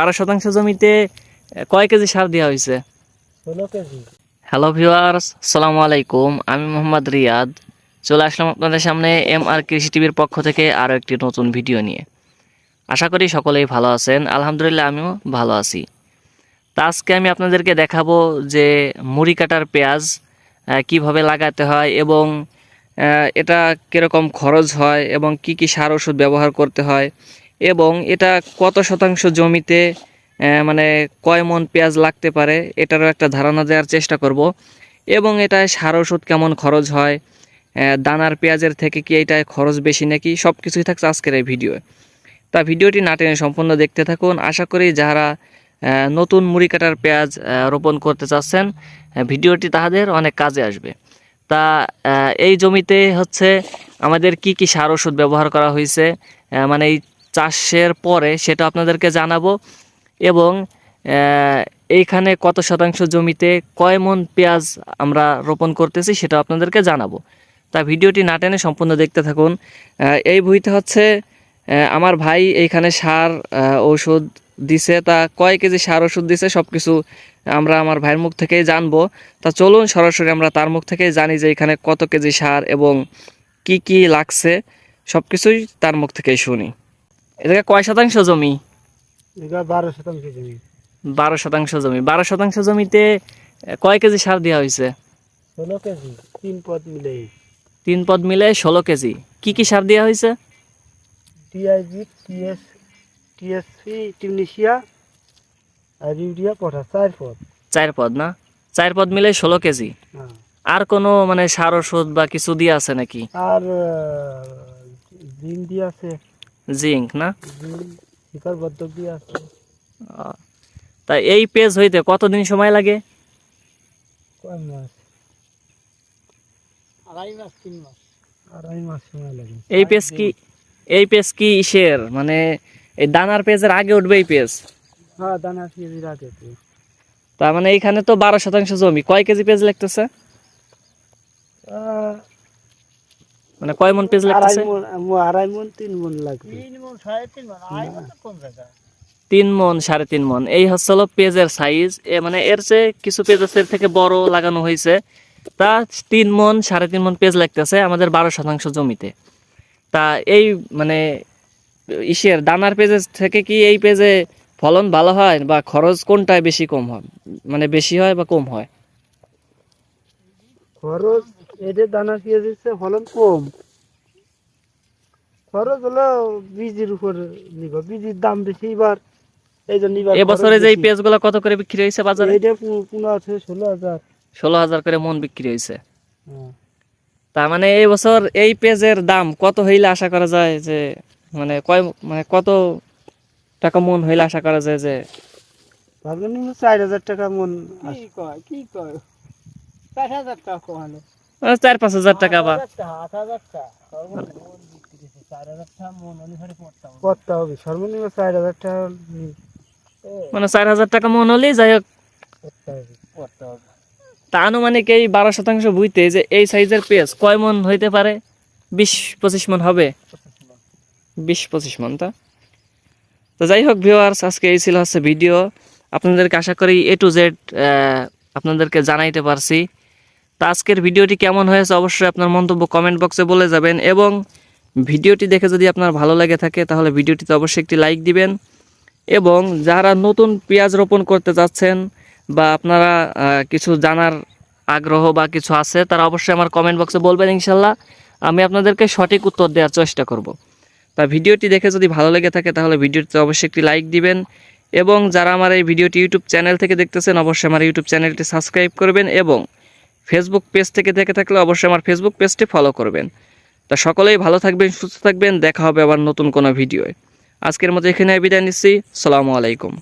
বারো শতাংশ জমিতে কয় কেজি সার দেওয়া হয়েছে? হ্যালো ভিউয়ার্স সালামু আলাইকুম আমি মোহাম্মদ রিয়াদ। চলে আসলাম আপনাদের সামনে এম আর কৃষি টিভির পক্ষ থেকে আরও একটি নতুন ভিডিও নিয়ে। আশা করি সকলেই ভালো আছেন আলহামদুলিল্লাহ আমিও ভালো আছি। তা আজকে আমি আপনাদেরকে দেখাবো যে মুড়ি কাটার পেঁয়াজ কীভাবে লাগাতে হয় এবং এটা কীরকম খরচ হয় এবং কি কি সার ওষুধ ব্যবহার করতে হয়। এবং এটা কত শতাংশ জমিতে মানে কয় মন পেঁয়াজ লাগতে পারে, এটারও একটা ধারণা দেওয়ার চেষ্টা করব। এবং এটায় সার ওষুধ কেমন খরচ হয় দানার পেঁয়াজের থেকে কি এটায় খরচ বেশি নাকি সব কিছুই থাকছে আজকের এই ভিডিও তা ভিডিওটি না টেনে সম্পূর্ণ দেখতে থাকুন। আশা করি যারা নতুন মুড়ি কাটার পেঁয়াজ রোপণ করতে চাচ্ছেন ভিডিওটি তাহাদের অনেক কাজে আসবে। তা এই জমিতে হচ্ছে আমাদের কি কি সার ওষুধ ব্যবহার করা হয়েছে মানে এই চাষের পরে সেটা আপনাদেরকে জানাব এবং এইখানে কত শতাংশ জমিতে কয় মন পেঁয়াজ আমরা রোপণ করতেছি সেটা আপনাদেরকে জানাব। তা ভিডিওটি না টেনে সম্পূর্ণ দেখতে থাকুন। এই বইতে হচ্ছে আমার ভাই এইখানে সার ওষুধ দিছে। তা কয় কেজি সার ওষুধ দিছে সব কিছু আমরা আমার ভাইয়ের মুখ থেকেই জানব। তা চলুন সরাসরি আমরা তার মুখ থেকেই জানি যে এখানে কত কেজি সার এবং কি কি লাগছে। সব কিছুই তার মুখ থেকেই শুনি। এদিকে কয় শতাংশ জমি? বারো শতাংশ জমি। বারো শতাংশ জমি। বারো শতাংশ জমিতে কয় কেজি সার দেওয়া হয়েছে? ষোলো কেজি তিন পদ মিলে তিন পদ মিলে ষোলো কেজি। কি কি সার দেওয়া হয়েছে? টিআইজি টিএস টিএসপি টিউনিশিয়া আর ইউরিয়া পটাশ চার পদ। চার পদ না? চার পদ মিলে ষোলো কেজি। হ্যাঁ। আর কোনো মানে সার ওষুধ বা কিছু দিয়ে আছে নাকি? আর জিন দিয়ে আছে। জিঙ্ক না? তা এই পেজ হইতে কতদিন সময় লাগে? কয় মাস? আড়াই মাস তিন মাস। আড়াই মাস সময় লাগে। এই পেজ কি এই পেজ কি ইসের? মানে এই দানার পেজের আগে উঠবে এই পেজ? হ্যাঁ তার মানে এইখানে তো বারো শতাংশ জমি। কয় কেজি পেজ লাগতেছে? আহ, মানে কয় মন পেজ লাগতেছে? আড়াই মন তিন মন লাগবে। তিন মন সাড়ে তিন মন। আড়াই মন কোন জায়গা। তিন মন সাড়ে তিন মন। এই হচ্ছে হলো পেজের সাইজ এ মানে এর চেয়ে কিছু পেজ আছে এর থেকে বড় লাগানো হয়েছে। তা তিন মন সাড়ে তিন মন পেজ লাগতেছে আমাদের বারো শতাংশ জমিতে। তা এই মানে ইসের দানার পেজের থেকে কি এই পেজে ফলন ভালো হয় বা খরচ কোনটায় বেশি কম হয়? মানে বেশি হয় বা কম হয়? খরচ এদের দানা পেঁয়াজ দিচ্ছে ফলন কম। খরচ হলো বীজের উপর নির্ভর বীজের দাম বেশি এবার এই জন্য এবছরে যে পেজগুলো কত করে বিক্রি হয়েছে বাজারে? পনেরো আছে ষোলো হাজার। ষোলো হাজার করে মন বিক্রি হয়েছে। হ্যাঁ। তার মানে এই বছর এই পেজের দাম কত হইলে আশা করা যায় যে মানে কয় মানে কত টাকা মন হইলে আশা করা যায় যে চার হাজার টাকা মন কি কয় কি কয়? চার পাঁচ হাজার টাকা বা মানে চার হাজার টাকা মন হলেই যাই হোক। তা আনুমানিক এই বারো শতাংশ বুঝতে যে এই সাইজের পেজ কয় মন হইতে পারে? বিশ পঁচিশ মন হবে? বিশ পঁচিশ মন তা? তো যাই হোক ভিউয়ার্স আজকে এই ছিল হচ্ছে ভিডিও আপনাদেরকে আশা করি এ টু জেড আপনাদেরকে জানাইতে পারছি। তো আজকের ভিডিওটি কেমন হয়েছে অবশ্যই আপনার মন্তব্য কমেন্ট বক্সে বলে যাবেন এবং ভিডিওটি দেখে যদি আপনার ভালো লাগে থাকে তাহলে ভিডিওটিতে অবশ্যই একটি লাইক দিবেন এবং যারা নতুন পেঁয়াজ রোপণ করতে যাচ্ছেন বা আপনারা কিছু জানার আগ্রহ বা কিছু আছে, তারা অবশ্যই আমার কমেন্ট বক্সে বলবেন ইনশাল্লাহ। আমি আপনাদেরকে সঠিক উত্তর দেওয়ার চেষ্টা করব। তা ভিডিওটি দেখে যদি ভালো লেগে থাকে তাহলে ভিডিওটিতে অবশ্যই একটি লাইক দিবেন এবং যারা আমার এই ভিডিওটি ইউটিউব চ্যানেল থেকে দেখতেছেন অবশ্যই আমার ইউটিউব চ্যানেলটি সাবস্ক্রাইব করবেন এবং ফেসবুক পেজ থেকে দেখে থাকলে অবশ্যই আমার ফেসবুক পেজটি ফলো করবেন। তা সকলেই ভালো থাকবেন, সুস্থ থাকবেন, দেখা হবে আবার নতুন কোনো ভিডিওয়। আজকের মতো এখানে বিদায় নিচ্ছি। সালামু আলাইকুম।